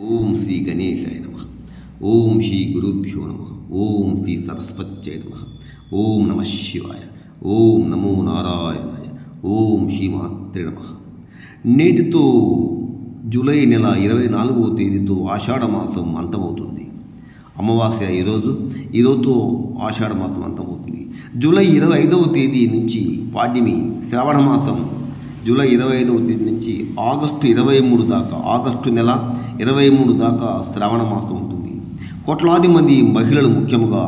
ఓం శ్రీ గణేశాయ నమ. ఓం శ్రీ గురుభ్యో నమ. ఓం శ్రీ సరస్వత్యై నమ. ఓం నమ శివాయ. ఓం నమో నారాయణాయ. ఓం శ్రీ మాత్రే నమ. నేటితో జూలై నెల ఇరవై నాలుగవ తేదీతో ఆషాఢ మాసం అంతమవుతుంది. అమావాస్య ఈరోజు ఈరోజుతో ఆషాఢ మాసం అంతమవుతుంది. జూలై ఇరవై ఐదవ తేదీ నుంచి పాడ్యమి శ్రావణ మాసం జూలై ఇరవై ఐదవ తేదీ నుంచి ఆగస్టు ఇరవై మూడు దాకా ఆగస్టు నెల ఇరవై మూడు దాకా శ్రావణ మాసం ఉంటుంది. కోట్లాది మంది మహిళలు ముఖ్యంగా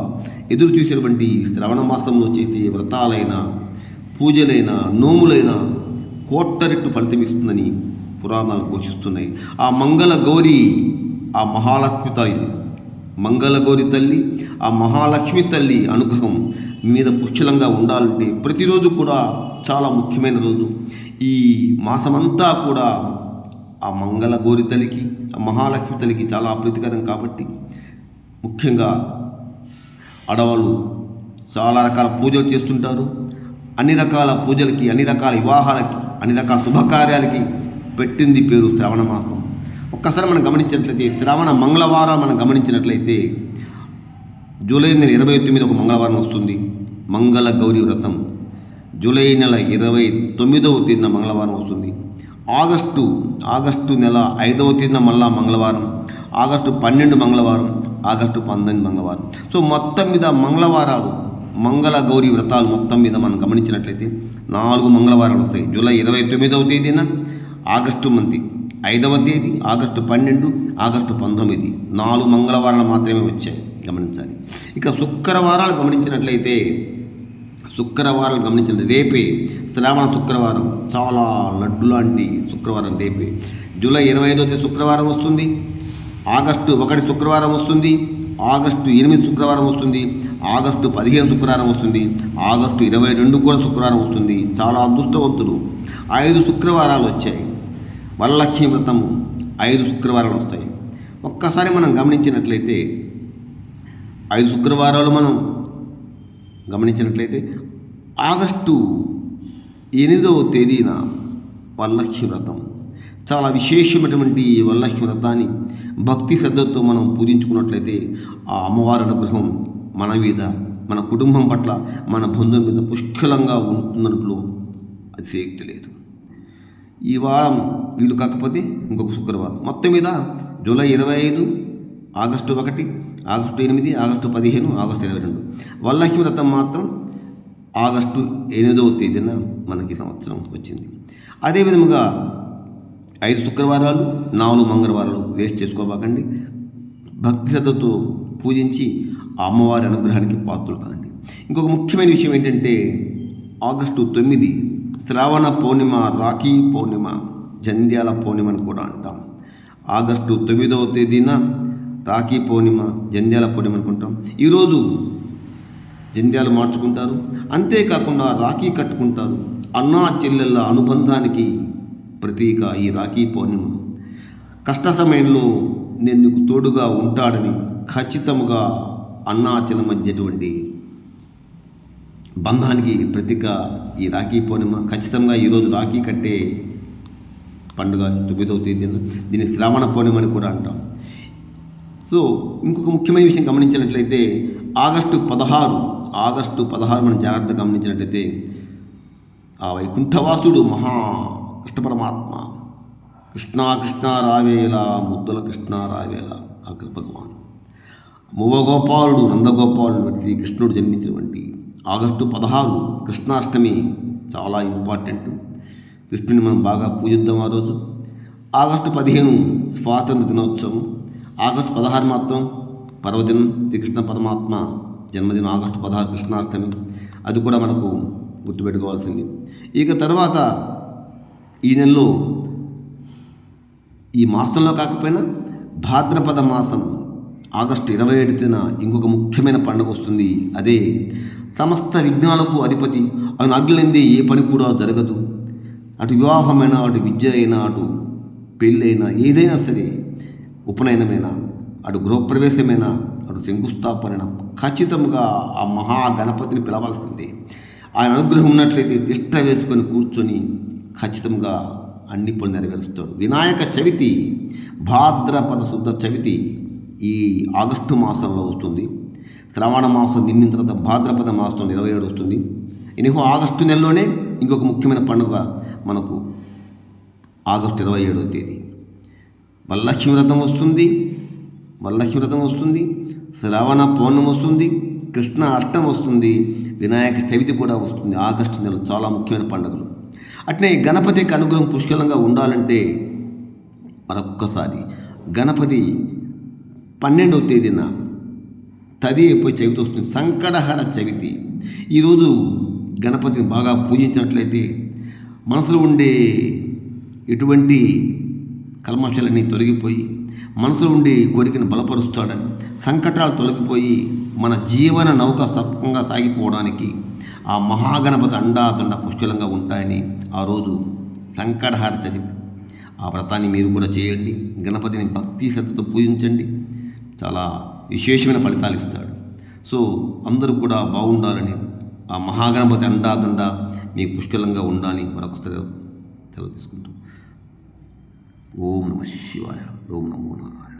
ఎదురు చూసేటువంటి శ్రవణ మాసంలో చేసే వ్రతాలైన పూజలైన నోములైన కోట్టరెట్టు ఫలితమిస్తుందని పురాణాలు ఘోషిస్తున్నాయి. ఆ మంగళ గౌరి ఆ మహాలక్ష్మి తల్లి మంగళగౌరి తల్లి ఆ మహాలక్ష్మి తల్లి అనుగ్రహం మీద పుష్కలంగా ఉండాలంటే ప్రతిరోజు కూడా చాలా ముఖ్యమైన రోజు. ఈ మాసమంతా కూడా ఆ మంగళగౌరి తల్లికి ఆ మహాలక్ష్మి తల్లికి చాలా ప్రీతికరం కాబట్టి ముఖ్యంగా ఆడవాళ్ళు చాలా రకాల పూజలు చేస్తుంటారు. అన్ని రకాల పూజలకి అన్ని రకాల వివాహాలకి అన్ని రకాల శుభకార్యాలకి పెట్టింది పేరు శ్రావణ మాసం. ఒక్కసారి మనం గమనించినట్లయితే శ్రావణ మంగళవారం మనం గమనించినట్లయితే జూలై నెల ఇరవై తొమ్మిది ఒక మంగళవారం వస్తుంది. మంగళ గౌరీ వ్రతం. జూలై నెల ఇరవై తొమ్మిదవ తేదీన మంగళవారం వస్తుంది. ఆగస్టు ఆగస్టు నెల ఐదవ తేదీన మళ్ళా మంగళవారం. ఆగస్టు పన్నెండు మంగళవారం ఆగస్టు పంతొమ్మిది మంగళవారం. సో మొత్తం మీద మంగళవారాలు మంగళ గౌరీ వ్రతాలు మొత్తం మీద మనం గమనించినట్లయితే నాలుగు మంగళవారాలు వస్తాయి. జూలై ఇరవై తొమ్మిదవ తేదీన ఆగస్టు మంత్ ఐదవ తేదీ ఆగస్టు పన్నెండు ఆగస్టు పంతొమ్మిది. నాలుగు మంగళవారాలు మాత్రమే వచ్చాయి. గమనించాలి. ఇక శుక్రవారాలు గమనించినట్లయితే శుక్రవారం గమనించండి. రేపే శ్రావణ శుక్రవారం. చాలా లడ్డు లాంటి శుక్రవారం రేపే. జూలై ఇరవై ఐదో తేదీ శుక్రవారం వస్తుంది. ఆగస్టు ఒకటి శుక్రవారం వస్తుంది. ఆగస్టు ఎనిమిది శుక్రవారం వస్తుంది. ఆగస్టు పదిహేను శుక్రవారం వస్తుంది. ఆగస్టు ఇరవై రెండు కూడా శుక్రవారం వస్తుంది. చాలా అదృష్టవంతులు. ఐదు శుక్రవారాలు వచ్చాయి. వరలక్ష్మి వ్రతము ఐదు శుక్రవారాలు వస్తాయి. ఒక్కసారి మనం గమనించినట్లయితే ఐదు శుక్రవారాలు మనం గమనించినట్లయితే ఆగస్టు ఎనిమిదవ తేదీన వల్లక్ష్మి వ్రతం. చాలా విశేషమైనటువంటి ఈ వ్రతాన్ని భక్తి శ్రద్ధతో మనం పూజించుకున్నట్లయితే ఆ అమ్మవారి అనుగ్రహం మన మీద మన కుటుంబం పట్ల మన బంధువుల మీద పుష్కలంగా ఉంటున్నట్లు అతిశయక్తి లేదు. ఈ వారం వీలు కాకపోతే ఇంకొక శుక్రవారం. మొత్తం మీద జూలై ఇరవై ఐదు ఆగస్టు ఒకటి ఆగస్టు ఎనిమిది ఆగస్టు పదిహేను ఆగస్టు ఇరవై రెండు. వరలక్ష్మి వ్రతం మాత్రం ఆగస్టు ఎనిమిదవ తేదీన మనకి సంవత్సరం వచ్చింది. అదేవిధముగా ఐదు శుక్రవారాలు నాలుగు మంగళవారాలు వేస్ట్ చేసుకోబాకండి. భక్తి పూజించి అమ్మవారి అనుగ్రహానికి పాత్రలు కాండి. ఇంకొక ముఖ్యమైన విషయం ఏంటంటే ఆగస్టు తొమ్మిది శ్రావణ పౌర్ణిమ రాఖీ పౌర్ణిమ జంధ్యాల పౌర్ణిమ అని కూడా అంటాం. ఆగస్టు తొమ్మిదవ తేదీన రాఖీ పౌర్ణిమ జంధ్యాల పౌర్ణిమ అనుకుంటాం ఈరోజు జంధ్యాలు మార్చుకుంటారు. అంతేకాకుండా రాఖీ కట్టుకుంటారు. అన్నా చెల్లెళ్ళ అనుబంధానికి ప్రతీక ఈ రాఖీ పౌర్ణిమ. కష్ట సమయంలో నేను నీకు తోడుగా ఉంటాడని ఖచ్చితముగా అన్నా చెల్ల మధ్యటువంటి బంధానికి ప్రతీక ఈ రాఖీ పౌర్ణిమ. ఖచ్చితంగా ఈరోజు రాఖీ కట్టే పండుగ తొమ్మిదవ తేదీన దీన్ని శ్రావణ పౌర్ణిమ అని కూడా అంటాం. సో ఇంకొక ముఖ్యమైన విషయం గమనించినట్లయితే ఆగస్టు పదహారు ఆగస్టు పదహారు మనం జాగ్రత్తగా గమనించినట్లయితే ఆ వైకుంఠవాసుడు మహా కృష్ణ పరమాత్మ. కృష్ణ కృష్ణ రావేల ముద్దుల కృష్ణ రావేల ఆ భగవాన్. మువ్వగోపాలుడు నందగోపాలుడు వంటి కృష్ణుడు జన్మించినటువంటి ఆగస్టు పదహారు కృష్ణాష్టమి చాలా ఇంపార్టెంట్. కృష్ణుని మనం బాగా పూజిద్దాం ఆ రోజు. ఆగస్టు పదిహేను స్వాతంత్ర దినోత్సవం. ఆగస్టు పదహారు మాత్రం పర్వదినం శ్రీకృష్ణ పరమాత్మ జన్మదినం ఆగస్టు పదహారు కృష్ణాష్టమి. అది కూడా మనకు గుర్తుపెట్టుకోవాల్సింది. ఇక తర్వాత ఈ నెలలో ఈ మాసంలో కాకపోయినా భాద్రపద మాసం ఆగస్టు ఇరవై ఏడున ఇంకొక ముఖ్యమైన పండుగ వస్తుంది. అదే సమస్త విఘ్నాలకు అధిపతి. ఆయన ఆజ్ఞలందే ఏ పని కూడా జరగదు. అటు వివాహమైనా అటు విద్య అయినా అటు పెళ్ళైనా ఏదైనా సరే ఉపనయనమైనా? అటు గృహప్రవేశమైనా? అటు శంకుస్థాపన ఖచ్చితంగా ఆ మహాగణపతిని పిలవాల్సిందే. ఆయన అనుగ్రహం ఉన్నట్లయితే తిష్ట వేసుకొని కూర్చొని ఖచ్చితంగా అన్ని పనులు నెరవేరుస్తాడు. వినాయక చవితి భాద్రపద శుద్ధ చవితి ఈ ఆగస్టు మాసంలో వస్తుంది. శ్రవణ మాసం నిండిన తర్వాత భాద్రపద మాసం ఇరవై ఏడు వస్తుంది. ఇనిహో ఆగస్టు నెలలోనే ఇంకొక ముఖ్యమైన పండుగ మనకు ఆగస్టు ఇరవై ఏడో తేదీ. వల్లక్ష్మి వ్రతం వస్తుంది వల్లక్ష్మి వ్రతం వస్తుంది శ్రావణ పౌర్ణం వస్తుంది కృష్ణ అష్టం వస్తుంది వినాయక చవితి కూడా వస్తుంది. ఆగస్టు నెల చాలా ముఖ్యమైన పండుగలు. అట్నే గణపతికి అనుగ్రహం పుష్కలంగా ఉండాలంటే మరొక్కసారి గణపతి పన్నెండవ తేదీన తది అయిపోయి చవితి వస్తుంది. సంకటహర చవితి. ఈరోజు గణపతిని బాగా పూజించినట్లయితే మనసులో ఉండే ఎటువంటి కల్మషాలన్నీ తొలగిపోయి మనసులో ఉండే కోరికను బలపరుస్తాడని సంకటాలు తొలగిపోయి మన జీవన నౌక సత్వంగా సాగిపోవడానికి ఆ మహాగణపతి అండాదండ పుష్కలంగా ఉంటాయని ఆ రోజు సంకటహార చదివి. ఆ వ్రతాన్ని మీరు కూడా చేయండి. గణపతిని భక్తి శ్రద్ధతో పూజించండి. చాలా విశేషమైన ఫలితాలు ఇస్తాడు. సో అందరూ కూడా బాగుండాలని ఆ మహాగణపతి అండాదండ మీకు పుష్కలంగా ఉండాలని మరొకసారి సెలవు తీసుకుంటాం ఓం నమ శివాయ ఓం నమో నారాయణ